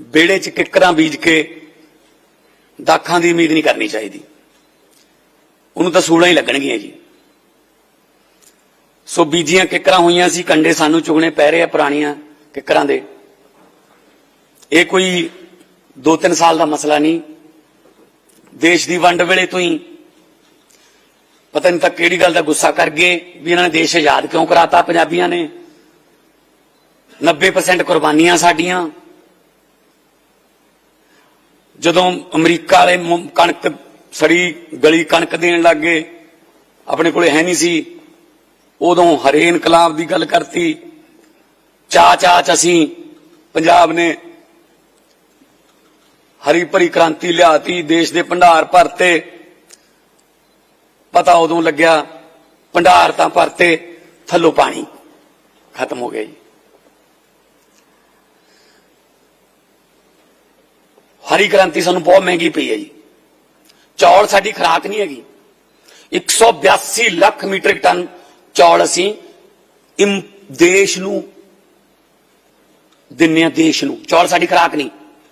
ਬੇੜੇ 'ਚ ਕਿੱਕਰਾਂ ਬੀਜ ਕੇ ਦਾਖਾਂ ਦੀ ਉਮੀਦ ਨਹੀਂ ਕਰਨੀ ਚਾਹੀਦੀ। ਉਹਨੂੰ ਤਾਂ ਸੂਲਾਂ ਹੀ ਲੱਗਣਗੀਆਂ ਜੀ। ਸੋ ਬੀਜੀਆਂ ਕਿੱਕਰਾਂ ਹੋਈਆਂ ਸੀ, ਕੰਡੇ ਸਾਨੂੰ ਚੁਗਣੇ ਪੈ ਰਹੇ ਆ ਪੁਰਾਣੀਆਂ ਕਿੱਕਰਾਂ ਦੇ। ਇਹ ਕੋਈ 2-3 ਸਾਲ ਦਾ ਮਸਲਾ ਨਹੀਂ। ਦੇਸ਼ ਦੀ ਵੰਡ ਵੇਲੇ ਤੋਂ ਹੀ ਪਤਾ ਨਹੀਂ ਤਾਂ ਕਿਹੜੀ ਗੱਲ ਦਾ ਗੁੱਸਾ ਕਰ ਗਏ ਵੀ ਇਹਨਾਂ ਨੇ ਦੇਸ਼ ਆਜ਼ਾਦ ਕਿਉਂ ਕਰਾਤਾ ਪੰਜਾਬੀਆਂ ਨੇ। 90% ਕੁਰਬਾਨੀਆਂ ਸਾਡੀਆਂ। ਜਦੋਂ ਅਮਰੀਕਾ ਵਾਲੇ ਕਣਕ, ਸੜੀ ਗਲੀ ਕਣਕ ਦੇਣ ਲੱਗੇ ਆਪਣੇ ਕੋਲੇ ਹੈ ਨਹੀਂ ਸੀ, ਉਦੋਂ ਹਰੇ ਇਨਕਲਾਬ ਦੀ ਗੱਲ ਕਰਤੀ। ਚਾ ਚਾ ਚ ਅਸੀਂ ਪੰਜਾਬ ਨੇ ਹਰੀ ਭਰੀ ਕ੍ਰਾਂਤੀ ਲਿਆਤੀ, ਦੇਸ਼ ਦੇ ਭੰਡਾਰ ਭਰਤੇ। ਪਤਾ ਉਦੋਂ ਲੱਗਿਆ, ਭੰਡਾਰ ਤਾਂ ਭਰਤੇ, ਥੱਲੋਂ ਪਾਣੀ ਖਤਮ ਹੋ ਗਿਆ ਜੀ। ਹਰੀ ਕ੍ਰਾਂਤੀ ਸਾਨੂੰ ਬਹੁਤ ਮਹਿੰਗੀ ਪਈ ਹੈ ਜੀ ਚੌਲ ਸਾਡੀ ਖਰਾਕ ਨਹੀਂ ਹੈਗੀ 182 ਲੱਖ ਮੀਟ੍ਰਿਕ ਟਨ ਚੌਲ ਅਸੀਂ ਇਮ ਦੇਸ਼ ਨੂੰ ਦਿੰਨੇ ਆ ਦੇਸ਼ ਨੂੰ ਚੌਲ ਸਾਡੀ ਖਰਾਕ ਨਹੀਂ